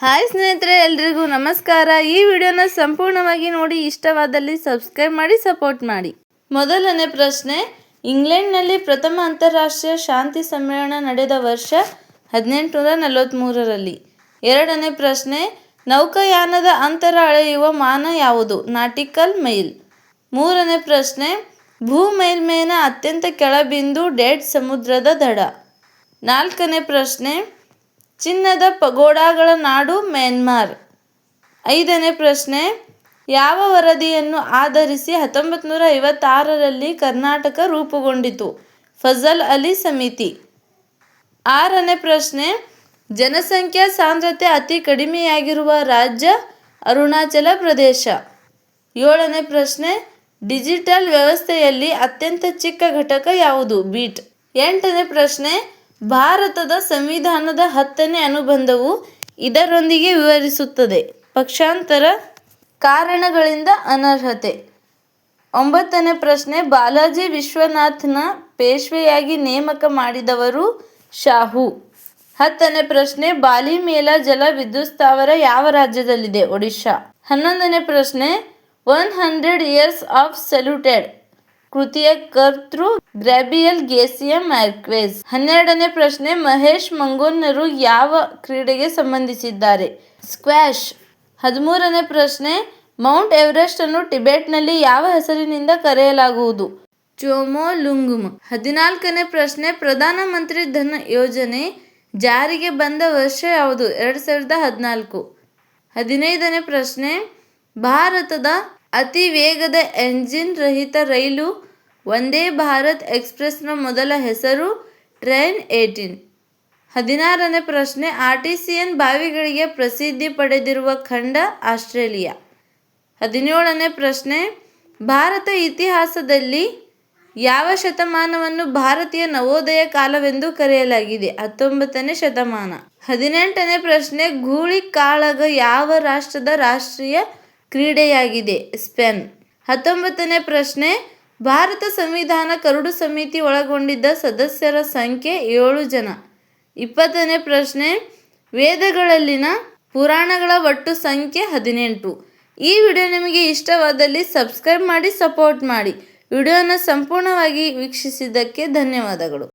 Hi ಸ್ನೇಹಿತರೆ, ಎಲ್ರಿಗೂ ನಮಸ್ಕಾರ. ಈ ವಿಡಿಯೋನ ಸಂಪೂರ್ಣವಾಗಿ ನೋಡಿ, ಇಷ್ಟವಾದಲ್ಲಿ ಸಬ್ಸ್ಕ್ರೈಬ್ ಮಾಡಿ, ಸಪೋರ್ಟ್ ಮಾಡಿ. ಮೊದಲನೇ ಪ್ರಶ್ನೆ, ಇಂಗ್ಲೆಂಡ್ನಲ್ಲಿ ಪ್ರಥಮ ಅಂತಾರಾಷ್ಟ್ರೀಯ ಶಾಂತಿ ಸಮ್ಮೇಳನ ನಡೆದ ವರ್ಷ ಹದಿನೆಂಟುನೂರ ನಲವತ್ತ್ಮೂರರಲ್ಲಿ ಎರಡನೇ ಪ್ರಶ್ನೆ, ನೌಕಾಯಾನದ ಅಂತರ ಅಳೆಯುವ ಮಾನ ಯಾವುದು? Nautical mile. ಮೂರನೇ ಪ್ರಶ್ನೆ, ಭೂ ಮೇಲ್ಮೈನ ಅತ್ಯಂತ ಕೆಳಬಿಂದು ಡೆಡ್ ಸಮುದ್ರದ ದಡ. ನಾಲ್ಕನೇ ಪ್ರಶ್ನೆ ಚಿನ್ನದ ಪಗೋಡಾಗಳ ನಾಡು ಮ್ಯಾನ್ಮಾರ್. ಐದನೇ ಪ್ರಶ್ನೆ, ಯಾವ ವರದಿಯನ್ನು ಆಧರಿಸಿ ಹತ್ತೊಂಬತ್ತು ನೂರ ಐವತ್ತಾರರಲ್ಲಿ ಕರ್ನಾಟಕ ರೂಪುಗೊಂಡಿತು? ಫಜಲ್ ಅಲಿ ಸಮಿತಿ. ಆರನೇ ಪ್ರಶ್ನೆ, ಜನಸಂಖ್ಯಾ ಸಾಂದ್ರತೆ ಅತಿ ಕಡಿಮೆಯಾಗಿರುವ ರಾಜ್ಯ ಅರುಣಾಚಲ ಪ್ರದೇಶ. ಏಳನೇ ಪ್ರಶ್ನೆ, ಡಿಜಿಟಲ್ ವ್ಯವಸ್ಥೆಯಲ್ಲಿ ಅತ್ಯಂತ ಚಿಕ್ಕ ಘಟಕ ಯಾವುದು? ಬೀಟ್. ಎಂಟನೇ ಪ್ರಶ್ನೆ ಭಾರತದ ಸಂವಿಧಾನದ ಹತ್ತನೇ ಅನುಬಂಧವು ಇದರೊಂದಿಗೆ ವಿವರಿಸುತ್ತದೆ. ಪಕ್ಷಾಂತರ ಕಾರಣಗಳಿಂದ ಅನರ್ಹತೆ. ಒಂಬತ್ತನೇ ಪ್ರಶ್ನೆ, ಬಾಲಾಜಿ ವಿಶ್ವನಾಥ್ನ ಪೇಶ್ವೆಯಾಗಿ ನೇಮಕ ಮಾಡಿದವರು ಶಾಹು. ಹತ್ತನೇ ಪ್ರಶ್ನೆ ಬಾಲಿಮೇಲ ಜಲ ವಿದ್ಯುತ್ ಸ್ಥಾವರ ಯಾವ ರಾಜ್ಯದಲ್ಲಿದೆ? ಒಡಿಶಾ. ಹನ್ನೊಂದನೇ ಪ್ರಶ್ನೆ, one hundred years of solitude. ಕೃತಿಯ ಕರ್ತೃ ಗ್ರಾಬಿಯಲ್ ಗೇಸಿಯಂ ಮ್ಯಾರ್ಕ್ವೇಸ್. ಹನ್ನೆರಡನೇ ಪ್ರಶ್ನೆ, ಮಹೇಶ್ ಮಂಗೋನ್ನರು ಯಾವ ಕ್ರೀಡೆಗೆ ಸಂಬಂಧಿಸಿದ್ದಾರೆ? ಸ್ಕ್ವಾಷ್. ಹದಿಮೂರನೇ ಪ್ರಶ್ನೆ, ಮೌಂಟ್ ಎವರೆಸ್ಟ್ ಅನ್ನು ಟಿಬೆಟ್ನಲ್ಲಿ ಯಾವ ಹೆಸರಿನಿಂದ ಕರೆಯಲಾಗುವುದು? ಚೋಮೋಲುಂಗುಮ್. ಹದಿನಾಲ್ಕನೇ ಪ್ರಶ್ನೆ ಪ್ರಧಾನಮಂತ್ರಿ ಧನ ಯೋಜನೆ ಜಾರಿಗೆ ಬಂದ ವರ್ಷ ಯಾವುದು? ಎರಡು ಸಾವಿರದ ಹದಿನಾಲ್ಕು. ಹದಿನೈದನೇ ಪ್ರಶ್ನೆ, ಭಾರತದ ಅತಿ ವೇಗದ ಎಂಜಿನ್ ರಹಿತ ರೈಲು ವಂದೇ ಭಾರತ್ ಎಕ್ಸ್ಪ್ರೆಸ್ನ ಮೊದಲ ಹೆಸರು ಟ್ರೈನ್ ಏಟೀನ್ ಹದಿನಾರನೇ ಪ್ರಶ್ನೆ ಆರ್ ಟಿ ಸಿಯನ್ ಬಾವಿಗಳಿಗೆ ಪ್ರಸಿದ್ಧಿ ಪಡೆದಿರುವ ಖಂಡ ಆಸ್ಟ್ರೇಲಿಯಾ ಹದಿನೇಳನೇ ಪ್ರಶ್ನೆ, ಭಾರತ ಇತಿಹಾಸದಲ್ಲಿ ಯಾವ ಶತಮಾನವನ್ನು ಭಾರತೀಯ ನವೋದಯ ಕಾಲವೆಂದು ಕರೆಯಲಾಗಿದೆ? ಹತ್ತೊಂಬತ್ತನೇ ಶತಮಾನ. ಹದಿನೆಂಟನೇ ಪ್ರಶ್ನೆ, ಗೂಳಿ ಕಾಳಗ ಯಾವ ರಾಷ್ಟ್ರದ ರಾಷ್ಟ್ರೀಯ ಕ್ರೀಡೆಯಾಗಿದೆ ಸ್ಪೆನ್. ಹತ್ತೊಂಬತ್ತನೇ ಪ್ರಶ್ನೆ, ಭಾರತ ಸಂವಿಧಾನ ಕರಡು ಸಮಿತಿ ಒಳಗೊಂಡಿದ್ದ ಸದಸ್ಯರ ಸಂಖ್ಯೆ ಏಳು ಜನ. ಇಪ್ಪತ್ತನೇ ಪ್ರಶ್ನೆ, ವೇದಗಳಲ್ಲಿನ ಪುರಾಣಗಳ ಒಟ್ಟು ಸಂಖ್ಯೆ ಹದಿನೆಂಟು. ಈ ವಿಡಿಯೋ ನಿಮಗೆ ಇಷ್ಟವಾದಲ್ಲಿ ಸಬ್ಸ್ಕ್ರೈಬ್ ಮಾಡಿ, ಸಪೋರ್ಟ್ ಮಾಡಿ. ವಿಡಿಯೋನ ಸಂಪೂರ್ಣವಾಗಿ ವೀಕ್ಷಿಸಿದ್ದಕ್ಕೆ ಧನ್ಯವಾದಗಳು.